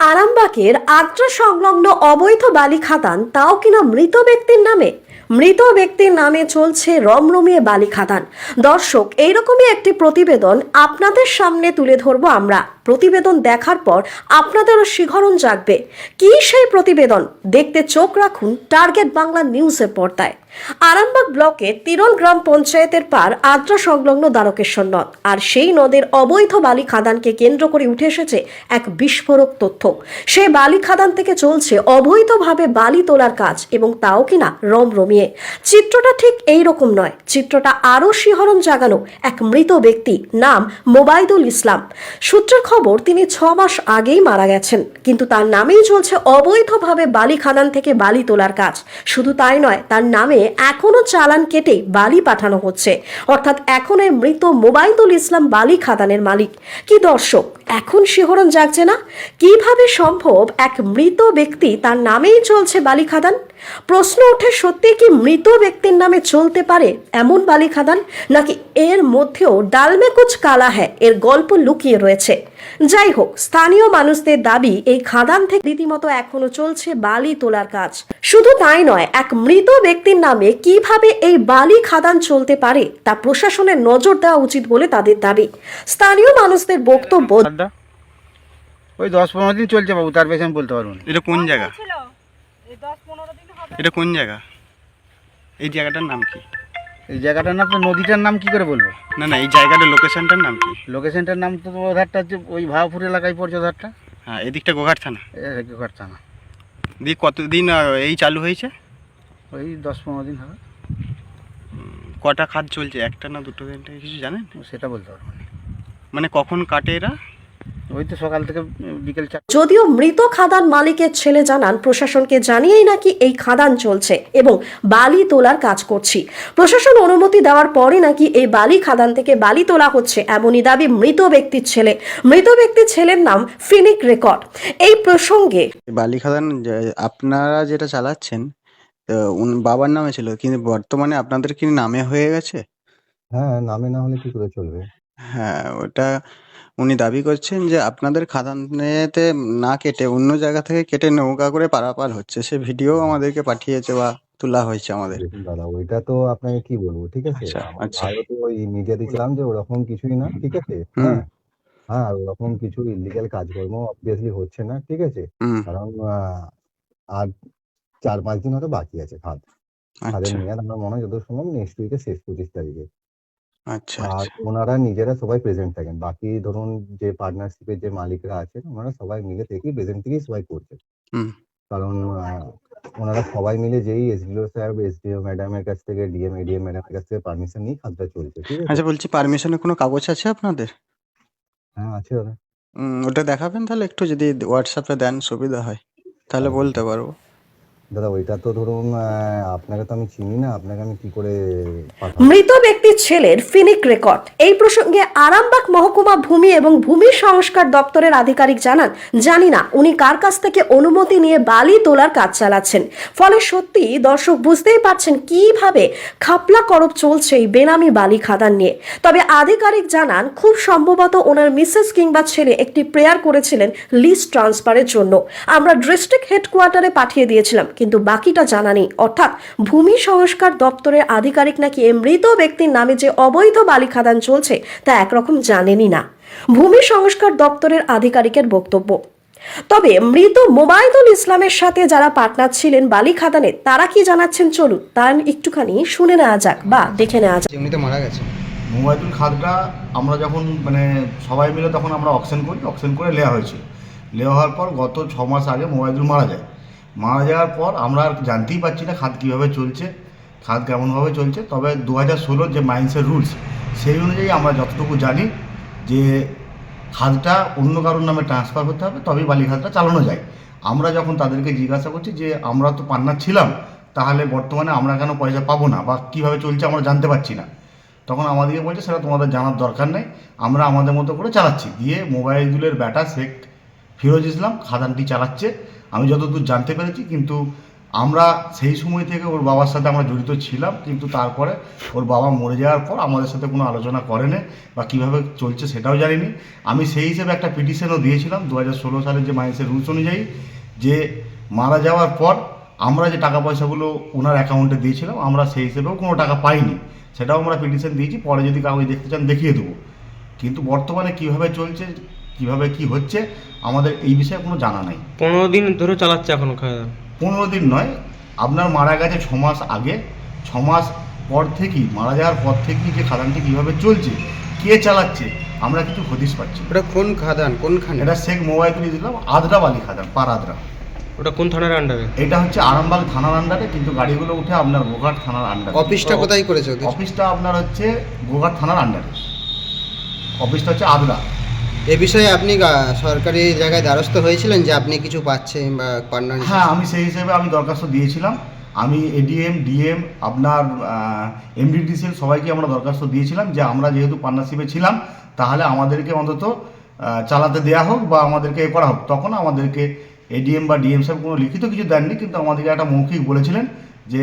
আরামবাগের আদ্রা সংলগ্ন অবৈধ বালি খাদান, তাও কিনা মৃত ব্যক্তির নামে? মৃত ব্যক্তির নামে চলছে রমরমিয়ে বালি খাদান। দর্শক, এইরকমই একটি প্রতিবেদন আপনাদের সামনে তুলে ধরবো আমরা। প্রতিবেদন দেখার পর আপনাদেরও শিহরণ জাগবে। কি সেই প্রতিবেদন? দেখতে চোখ রাখুন টার্গেট বাংলা নিউজের পর্দায়। আরামবাগ ব্লকের তিরল গ্রাম পঞ্চায়েতের পার আদ্রা সংলগ্ন দ্বারকেশ্বর নদ। আর সেই নদের অবৈধ বালি খাদানকে কেন্দ্র করে উঠে এসেছে এক বিস্ফোরক তথ্য। সেই বালি খাদান থেকে চলছে অবৈধভাবে বালি তোলার কাজ এবং তাও কিনা রমরমিয়ে চিত্রটা ঠিক এই রকম নয়। চিত্রটা আরও শিহরণ জাগানো এক মৃত ব্যক্তি, নাম মোবাইদুল ইসলাম। সূত্রের খবর তিনি ছ মাস আগেই মারা গেছেন। কিন্তু তার নামেই চলছে অবৈধভাবে বালি খাদান থেকে বালি তোলার কাজ। শুধু তাই নয়, তার নামে এখনও চালান কেটে বালি পাঠানো হচ্ছে। অর্থাৎ এখন মৃত মোবাইদুল ইসলাম বালি খাদানের মালিক। কি দর্শক, এখন শিহরণ জাগছে না? কীভাবে সম্ভব এক মৃত ব্যক্তি তার নামেই চলছে বালি খাদান? প্রশ্ন ওঠে সত্যি কি মৃত ব্যক্তির নামে চলতে পারে এমন বালি খাদান নাকি এর মধ্যেও ডালমে কুচ কালা হ্যাঁ এর গল্প লুকিয়ে রয়েছে। যাই হোক স্থানীয় মানুষদের দাবি এই খাদান থেকে রীতিমতো এখনও চলছে বালি তোলার কাজ। শুধু তাই নয় এক মৃত ব্যক্তির নামে কীভাবে এই বালি খাদান চলতে পারে তা প্রশাসনের নজর দেওয়া উচিত বলে তাদের দাবি। স্থানীয় মানুষদের বক্তব্য ওই দশ পনেরো দিন চলছে বাবু তার বেশি আমি বলতে পারব এটা কোন জায়গা? এটা কোন জায়গা? এই জায়গাটার নাম কি? এই জায়গাটার নাম তো নদীটার নাম কি করে বলব? না না এই জায়গাটার লোকেশনটার নাম কি? লোকেশনটার নাম তো ওধারটা হচ্ছে ওই ভাবাপুর এলাকায় পড়ছে ওধারটা। হ্যাঁ এদিকটা গোঘাট থানা। ঘটছে থানা। দিয়ে কতদিন এই চালু হয়েছে? ওই দশ পনেরো দিন হবে। কটা খাত চলছে? একটা না দুটো তিনটে কিছু জানেন? সেটা বলতে পারব মানে কখন কাটে এরা? ওই তো সকাল থেকে বিকেল যদিও মৃত খাদান মালিকের ছেলে জানান প্রশাসনকে জানিয়েই নাকি এই খাদান চলছে এবং বালি তোলার কাজ করছি। প্রশাসন অনুমতি দেওয়ার পরে নাকি এই বালি খাদান থেকে বালি তোলা হচ্ছে এমনই দাবি মৃত ব্যক্তির ছেলে। মৃত ব্যক্তির ছেলের নাম ফিনিক রেকর্ড। এই প্রসঙ্গে বালি খাদান আপনারা যেটা চালাচ্ছেন বাবার নামে ছিল কিন্তু বর্তমানে আপনাদের কি নামে হয়ে গেছে? হ্যাঁ নামে না হলে কি করে চলবে? হ্যাঁ ওটা উনি দাবি করছেন যে আপনাদের খাদানেতে না কেটে অন্য জায়গা থেকে কেটে নৌকা করে পারাপার হচ্ছে। সে ভিডিও আমাদেরকে পাঠিয়েছে বা তোলা হয়েছে আমাদের। দেখুন দাদা ওইটা তো আপনাকে কি বলব ঠিক আছে? আচ্ছা, আমার আচ্ছা। ভাইও তো ওই মিডিয়া দিয়েছিলাম যে ওরকম কিছুই না ঠিক আছে? হুম। হ্যাঁ হ্যাঁ ওরকম কিছু ইলিগাল কাজকর্ম অবভিয়াসলি হচ্ছে না ঠিক আছে? হুম। কারণ আর চার পাঁচ দিন হয়তো বাকি আছে খাদ। খাদের আচ্ছা। মেয়াদ আমার মনে হয় যত সম্ভব নেক্সট উইকে শেষ পঁচিশ তারিখে। আচ্ছা আর আচ্ছা। ওনারা নিজেরা সবাই প্রেজেন্ট থাকেন। বাকি ধরুন যে পার্টনারশিপের যে মালিকরা আছেন ওনারা সবাই মিলে থেকেই প্রেজেন্ট থেকেই সবাই করছে। হুম। কারণ আহ, ওনারা সবাই মিলে যেই এসডিও স্যার এসডিও ম্যাডামের কাছ থেকে ডিএম এডিএম ম্যাডামের কাছ থেকে পারমিশন নিয়ে কাজটা চলছে ঠিক আছে? আচ্ছা বলছি পারমিশনের কোনো কাগজ আছে আপনাদের? হ্যাঁ আছে দাদা উম, ওটা দেখাবেন তাহলে একটু যদি হোয়াটসঅ্যাপে দেন সুবিধা হয়। তাহলে বলতে পারব। দাদা, ওইটা তো ধরুন আপনাকে তো আমি চিনি না, আপনাকে আমি কি করে মৃত ব্যক্তির ছেলের ফিনিক রেকর্ড। এই প্রসঙ্গে আরামবাগ মহকুমা ভূমি এবং ভূমি সংস্কার দপ্তরের আধিকারিক জানান, জানি না উনি কার কাছ থেকে অনুমতি নিয়ে বালি তোলার কাজ চালাচ্ছেন। ফলে সত্যি দর্শক বুঝতেই পারছেন কীভাবে খাপলা করব চলছে এই বেনামি বালি খাদান নিয়ে। তবে আধিকারিক জানান, খুব সম্ভবত ওনার মিসেস কিংবা ছেলে একটি প্রেয়ার করেছিলেন লিস্ট ট্রান্সফারের জন্য। আমরা ডিস্ট্রিক্ট হেডকোয়ার্টারে পাঠিয়ে দিয়েছিলাম কিন্তু বাকিটা জানা নেই। অর্থাৎ ভূমি সংস্কার দপ্তরের আধিকারিক নাকি মৃত ব্যক্তির নামে যে অবৈধ বালি খাদান চলছে তা একরকম জানেনই না। ভূমি সংস্কার দপ্তরের আধিকারিকের বক্তব্য। তবে মৃত মোবাইদুল ইসলামের সাথে যারা পার্টনার ছিলেন বালি খাদানে তারা কি জানাচ্ছেন? চলুন, তার একটুখানি শুনে নেওয়া যাক বা দেখে নেওয়া যাক। এমনিতে মারা গেছে। মোবাইলুল খাদটা আমরা যখন মানে সবাই মিলে তখন আমরা অকশন করি অকশন করে নেওয়া হয়েছিল নেওয়া হওয়ার পর গত ছ মাস আগে মোবাইলুল মারা যায়। মারা যাওয়ার পর আমরা আর জানতেই পারছি না খাদ কীভাবে চলছে, খাদ কেমনভাবে চলছে। তবে দু হাজার ষোলোর যে মাইন্সের রুলস, সেই অনুযায়ী আমরা যতটুকু জানি যে খাদটা অন্য কারোর নামে ট্রান্সফার করতে হবে, তবেই বালি খাদটা চালানো যায়। আমরা যখন তাদেরকে জিজ্ঞাসা করছি যে আমরা তো পার্টনার ছিলাম, তাহলে বর্তমানে আমরা কেন পয়সা পাবো না বা কীভাবে চলছে আমরা জানতে পারছি না। তখন আমাদেরকে বলছে, সেটা তোমাদের জানার দরকার নেই, আমরা আমাদের মতো করে চালাচ্ছি। দিয়ে মোবাইলগুলোর ব্যাটা শেখ ফিরোজ ইসলাম খাদানটি চালাচ্ছে। আমি যতদূর জানতে পেরেছি, কিন্তু আমরা সেই সময় থেকে ওর বাবার সাথে আমরা জড়িত ছিলাম, কিন্তু তারপরে ওর বাবা মরে যাওয়ার পর আমাদের সাথে কোনো আলোচনা করেনি বা কীভাবে চলছে সেটাও জানিনি। আমি সেই হিসেবে একটা পিটিশনও দিয়েছিলাম দু হাজার ষোলো সালের যে মাইন্সের রুলস অনুযায়ী, যে মারা যাওয়ার পর আমরা যে টাকা পয়সাগুলো ওনার অ্যাকাউন্টে দিয়েছিলাম, আমরা সেই হিসেবেও কোনো টাকা পাইনি। সেটাও আমরা পিটিশন দিয়েছি, পরে যদি কাউকে দেখতে চান দেখিয়ে দেবো। কিন্তু বর্তমানে কীভাবে চলছে কীভাবে কি হচ্ছে আমাদের এই বিষয়ে কোনো জানা নাই। পনেরো দিন ধরে চালাচ্ছে এখন খাদান পনেরো দিন নয় আপনার মারা গেছে ছ মাস আগে। ছ মাস পর থেকেই মারা যাওয়ার পর থেকেই যে খাদানটি কীভাবে চলছে কে চালাচ্ছে আমরা কিছু হদিস পাচ্ছি। ওটা কোন খাদান কোন কোনখানে? এটা শেখ মোবাইল দিলাম আদ্রা বালি খাদান পার আদ্রা। ওটা কোন থানার আন্ডারে এটা হচ্ছে আরামবাগ থানার আন্ডারে কিন্তু গাড়িগুলো উঠে আপনার গোঘাট থানার আন্ডারে অফিসটা কোথায় করেছে অফিসটা আপনার হচ্ছে গোঘাট থানার আন্ডারে অফিসটা হচ্ছে আদ্রা। এ বিষয়ে আপনি সরকারি জায়গায় দ্বারস্থ হয়েছিলেন যে আপনি কিছু পাচ্ছেন বা পান্নান হ্যাঁ আমি সেই হিসেবে আমি দরখাস্ত দিয়েছিলাম। আমি এডিএম ডিএম আপনার এমডিডিসিএল সবাইকে আমরা দরখাস্ত দিয়েছিলাম যে আমরা যেহেতু পার্টনারশিপে ছিলাম, তাহলে আমাদেরকে অন্তত চালাতে দেওয়া হোক বা আমাদেরকে এ করা হোক। তখন আমাদেরকে এডিএম বা ডিএম সাহেব কোনো লিখিত কিছু দেননি, কিন্তু আমাদেরকে একটা মৌখিক বলেছিলেন যে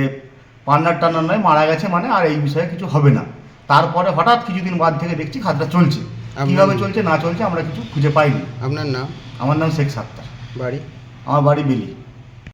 পান্নার টান্নার নয়, মারা গেছে মানে আর এই বিষয়ে কিছু হবে না। তারপরে হঠাৎ কিছুদিন বাদ থেকে দেখছি খাতটা চলছে। কীভাবে চলছে না চলছে আমরা কিছু খুঁজে পাইনি। আপনার নাম? আমার নাম শেখ সাত্তার। বাড়ি? আমার বাড়ি বেলি।